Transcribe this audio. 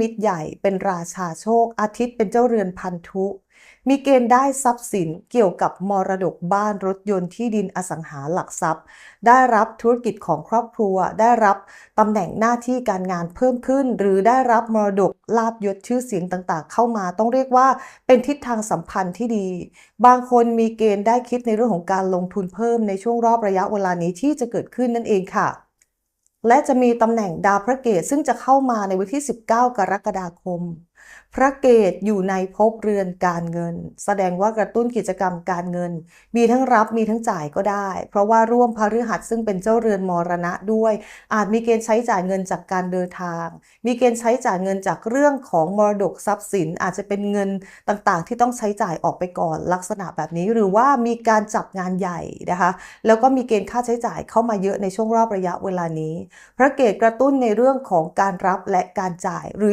มิตรใหญ่เป็นราชาโชค อาทิตย์เป็นเจ้าเรือนพันธุ มีเกณฑ์ได้ทรัพย์สินเกี่ยวกับมรดกบ้านรถยนต์ที่ดินอสังหาหลักทรัพย์ ได้รับธุรกิจของครอบครัว ได้รับตำแหน่งหน้าที่การงานเพิ่มขึ้น หรือได้รับมรดกลาบยศชื่อเสียงต่างๆ เข้ามาต้องเรียกว่าเป็นทิศทางสัมพันธ์ที่ดี บางคนมีเกณฑ์ได้คิดในเรื่องของการลงทุนเพิ่มในช่วงรอบระยะเวลานี้ที่จะเกิดขึ้นนั่นเองค่ะ และจะมีตำแหน่งดาวพระเกตซึ่งจะเข้ามาในวันที่ 19 กรกฎาคม พระเกตอยู่ในภพเรือนการเงิน แสดงว่ากระตุ้นกิจกรรมการเงิน มีทั้งรับมีทั้งจ่ายก็ได้ เพราะว่าร่วมพฤหัสซึ่งเป็นเจ้าเรือนมรณะด้วย อาจมีเกณฑ์ใช้จ่ายเงินจากการเดินทาง มีเกณฑ์ใช้จ่ายเงินจากเรื่องของมรดกทรัพย์สิน อาจจะเป็นเงินต่างๆ ที่ต้องใช้จ่ายออกไปก่อนลักษณะแบบนี้ หรือว่ามีการจับงานใหญ่นะคะ แล้วก็มีเกณฑ์ค่าใช้จ่ายเข้ามาเยอะในช่วงรอบระยะเวลานี้พระเกตกระตุ้นในเรื่องของการรับและการจ่ายหรือ